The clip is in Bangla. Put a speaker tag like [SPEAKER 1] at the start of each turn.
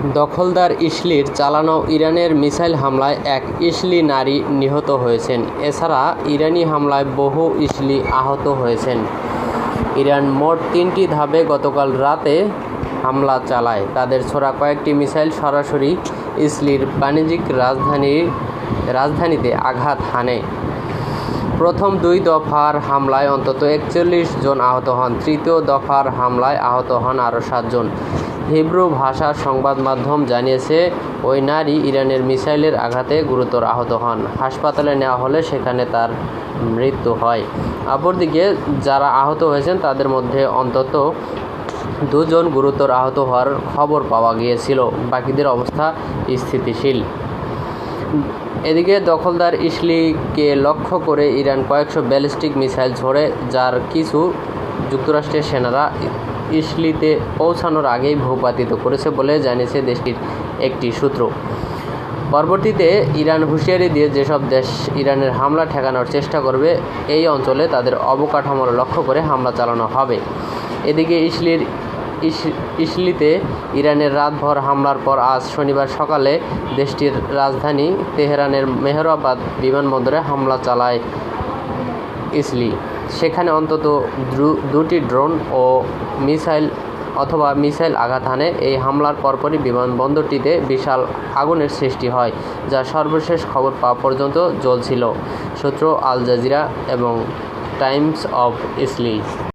[SPEAKER 1] দখলদার ইসলির চালানো ইরানের মিসাইল হামলায় এক ইসলি নারী নিহত হয়েছেন। এছাড়া ইরানি হামলায় বহু ইসলি আহত হয়েছেন। ইরান মোট তিনটি ধাপে গতকাল রাতে হামলা চালায়। তাদের ছোড়া কয়েকটি মিসাইল সরাসরি ইসলির বাণিজ্যিক রাজধানীর রাজধানীতে আঘাত হানে। প্রথম দুই দফার হামলায় অন্তত একচল্লিশ জন আহত হন। তৃতীয় দফার হামলায় আহত হন আরও সাতজন। হিব্রু ভাষার সংবাদ মাধ্যম জানিয়েছে, ওই নারী ইরানের মিসাইলের আঘাতে গুরুতর আহত হন। হাসপাতালে নেওয়া হলে সেখানে তার মৃত্যু হয়। অপরদিকে যারা আহত হয়েছেন, তাদের মধ্যে অন্তত দুজন গুরুতর আহত হওয়ার খবর পাওয়া গিয়েছিল। বাকিদের অবস্থা স্থিতিশীল। এদিকে দখলদার ইসলিকে লক্ষ্য করে ইরান কয়েকশো ব্যালিস্টিক মিসাইল ছোড়ে যার কিছু যুক্তরাষ্ট্রের সেনারা ইসলিতে পৌঁছানোর আগেই ভূপাতিত করেছে বলে জানিয়েছে দেশটির একটি সূত্র। পরবর্তীতে ইরান হুঁশিয়ারি দিয়ে যেসব দেশ ইরানের হামলা ঠেকানোর চেষ্টা করবে, এই অঞ্চলে তাদের অবকাঠামোর লক্ষ্য করে হামলা চালানো হবে। এদিকে ইসলির ইস- ইসলিতে ইরানের রাতভর হামলার পর আজ শনিবার সকালে দেশটির রাজধানী তেহরানের মেহরাবাদ বিমানবন্দরে হামলা চালায় ইসলি। সেখানে অন্তত দুটি ড্রোন ও মিসাইল অথবা মিসাইল আঘাত হানে এই হামলার পরপরই বিমানবন্দরটিতে বিশাল আগুনের সৃষ্টি হয়, যা সর্বশেষ খবর পাওয়া পর্যন্ত জ্বলছিল, সূত্র আল জাজিরা এবং টাইমস অফ ইসলি।